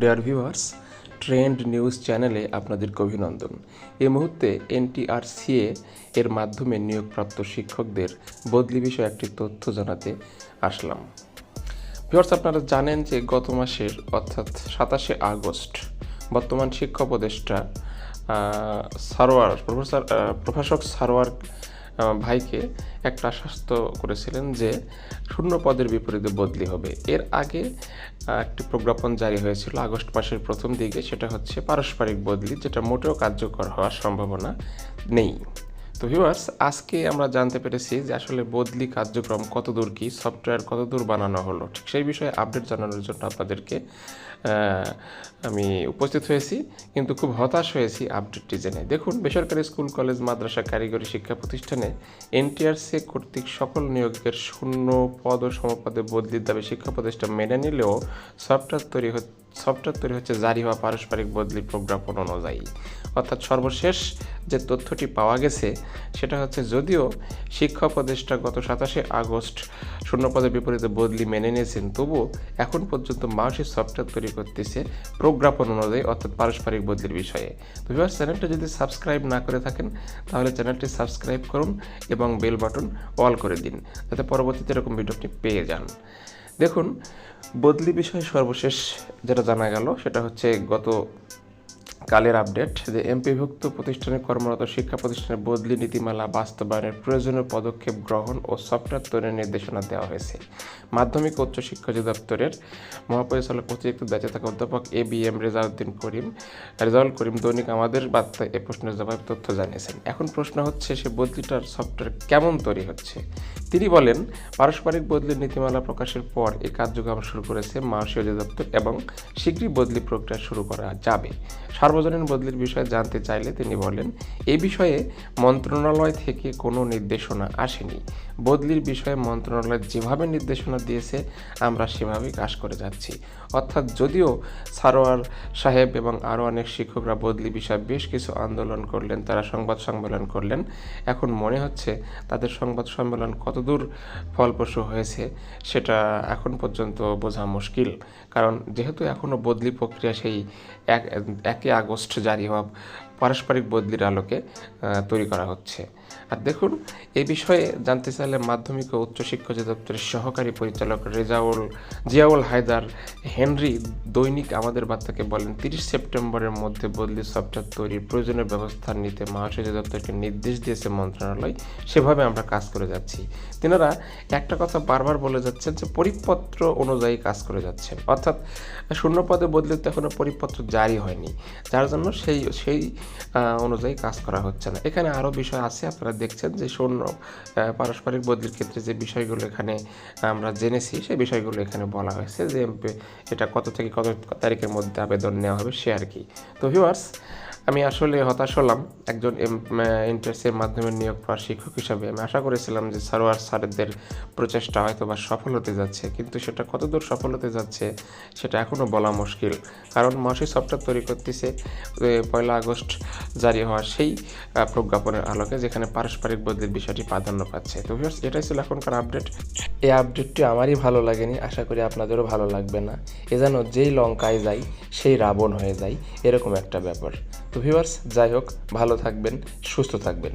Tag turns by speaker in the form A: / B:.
A: Dear viewers trend news চ্যানেলে আপনাদেরকে অভিনন্দন। এই মুহূর্তে এনটিআরসিএ এর মাধ্যমে নিয়োগপ্রাপ্ত শিক্ষকদের বদলি বিষয়ে একটি তথ্য জানাতে আসলাম। ভিউয়ার্স আপনারা জানেন যে গত মাসের, অর্থাৎ সাতাশে আগস্ট, বর্তমান শিক্ষা উপদেষ্টা সারোয়ার, প্রফেসর প্রভাষক সারোয়ার ভাইকে একটা আশ্বস্ত করেছিলেন যে শূন্য পদের বিপরীতে বদলি হবে। এর আগে একটি প্রজ্ঞাপন জারি হয়েছিল আগস্ট মাসের প্রথম দিকে, সেটা হচ্ছে পারস্পরিক বদলি, যেটা মোটেও কার্যকর হওয়ার সম্ভাবনা নেই। তো ভিউয়ার্স আজকে আমরা জানতে পেরেছি যে আসলে বদলি কার্যক্রম কতদূর কি সফটওয়্যার কতদূর বানানো হলো। ঠিক সেই বিষয়ে আপডেট জানানোর জন্য আপনাদেরকে আমি উপস্থিত হয়েছি, কিন্তু খুব হতাশ হয়েছি আপডেটটি জেনে। দেখুন, বেসরকারি স্কুল, কলেজ, মাদ্রাসা, কারিগরি শিক্ষা প্রতিষ্ঠানে এনটিআরসি কর্তৃক সকল নিয়োগের শূন্য পদ ও সমপদে বদলির দাবি শিক্ষা প্রতিষ্ঠান মেনে নিলেও সফটওয়্যার তৈরি হচ্ছে সফটওয়্যার তৈরি হচ্ছে জারি হওয়া পারস্পরিক বদলি প্রজ্ঞাপন অনুযায়ী। অর্থাৎ সর্বশেষ যে তথ্যটি পাওয়া গেছে, সেটা হচ্ছে যদিও শিক্ষা উপদেষ্টা গত সাতাশে আগস্ট শূন্যপদের বিপরীতে বদলি মেনে নিয়েছেন তবুও এখন পর্যন্ত মাসিক সফটওয়্যার তৈরি করতেছে প্রজ্ঞাপন অনুযায়ী, অর্থাৎ পারস্পরিক বদলির বিষয়ে। তো ভিউয়ার্স চ্যানেলটা যদি সাবস্ক্রাইব না করে থাকেন, তাহলে চ্যানেলটি সাবস্ক্রাইব করুন এবং বেল বাটন অল করে দিন, যাতে পরবর্তীতে এরকম ভিডিও আপনি পেয়ে যান। দেখুন বদলি বিষয়ে সর্বশেষ যেটা জানা গেল, সেটা হচ্ছে গত কালের আপডেট যে এমপিভুক্ত প্রতিষ্ঠানে কর্মরত শিক্ষা প্রতিষ্ঠানের বদলি নীতিমালা বাস্তবায়নের প্রয়োজনীয় পদক্ষেপ গ্রহণ ও সফটওয়্যার তৈরির নির্দেশনা দেওয়া হয়েছে। মাধ্যমিক ও উচ্চ শিক্ষা অধিদপ্তরের মহাপরিচালক অতিরিক্ত দায়িত্বে থাকা অধ্যাপক A B M Rezauddin Karim, Rezaul Karim দৈনিক আমাদের বার্তায় এ প্রশ্নের জবাব তথ্য জানিয়েছেন। এখন প্রশ্ন হচ্ছে, সে বদলিটার সফটওয়্যার কেমন তৈরি হচ্ছে? তিনি বলেন, পারস্পরিক বদলির নীতিমালা প্রকাশের পর এই কার্যক্রম শুরু করেছে মাসি অধিদপ্তর এবং শীঘ্রই বদলি প্রক্রিয়া শুরু করা যাবে। সার্বজনীন বদলির বিষয়ে জানতে চাইলে তিনি বলেন এই বিষয়ে মন্ত্রণালয় থেকে কোনো নির্দেশনা আসেনি। বদলির বিষয়ে মন্ত্রণালয় যেভাবে নির্দেশনা দিয়েছে, আমরা সেভাবেই কাজ করে যাচ্ছি। অর্থাৎ যদিও সারোয়ার সাহেব এবং আরও অনেক শিক্ষকরা বদলি বিষয়ে বেশ কিছু আন্দোলন করলেন, তারা সংবাদ সম্মেলন করলেন, এখন মনে হচ্ছে তাদের সংবাদ সম্মেলন কতদূর ফলপ্রসূ হয়েছে, সেটা এখন পর্যন্ত বোঝা মুশকিল। কারণ যেহেতু এখনও বদলি প্রক্রিয়া সেই এক একে আগস্ট জারি হওয়া পারস্পরিক বদলির আলোকে তৈরি করা হচ্ছে। আর দেখুন এ বিষয়ে জানতে চাইলে মাধ্যমিক ও উচ্চশিক্ষা অধিদপ্তরের সহকারী পরিচালক রেজাউল, জিয়াউল হায়দার হেনরি দৈনিক আমাদের বার্তাকে বলেন, তিরিশ সেপ্টেম্বরের মধ্যে বদলি সফটওয়্যার তৈরির প্রয়োজনীয় ব্যবস্থা নিতে মহাশয় অধিদপ্তরকে নির্দেশ দিয়েছে মন্ত্রণালয়। সেভাবে আমরা কাজ করে যাচ্ছি। তিনারা একটা কথা বারবার বলে যাচ্ছেন যে পরিপত্র অনুযায়ী কাজ করে যাচ্ছেন। অর্থাৎ শূন্য পদে বদলে তো এখনও পরিপত্র জারি হয়নি। যার জন্য সেই সেই অনুযায়ী কাজ করা হচ্ছে না। এখানে আরও বিষয় আছে, আপনারা দেখছেন যে সৈন্য পারস্পরিক বদলির ক্ষেত্রে যে বিষয়গুলো এখানে আমরা জেনেছি, সেই বিষয়গুলো এখানে বলা হয়েছে যে এটা কত থেকে কত তারিখের মধ্যে আবেদন নেওয়া হবে সে আর কি। তো ভিউয়ার্স আমি আসলে হতাশ হলাম একজন ইন্টার্সের মাধ্যমে নিয়োগ পাওয়ার শিক্ষক হিসাবে। আমি আশা করেছিলাম যে সারোয়ার স্যারদের প্রচেষ্টা হয়তো বা সফল হতে যাচ্ছে, কিন্তু সেটা কতদূর সফল হতে যাচ্ছে সেটা এখনও বলা মুশকিল। কারণ মাসি সফটওয়্যার তৈরি করতেছে পয়লা আগস্ট জারি হওয়ার সেই প্রজ্ঞাপনের আলোকে, যেখানে পারস্পরিক বদলির বিষয়টি প্রাধান্য পাচ্ছে। তো ভিউয়ার্স এটাই ছিল এখনকার আপডেট। এই আপডেটটি আমারই ভালো লাগেনি, আশা করি আপনাদেরও ভালো লাগবে না। এ যেন যেই লঙ্কায় যাই, সেই রাবণ হয়ে যায় এরকম একটা ব্যাপার। তো ভিউয়ার্স যাই হোক ভালো থাকবেন সুস্থ থাকবেন।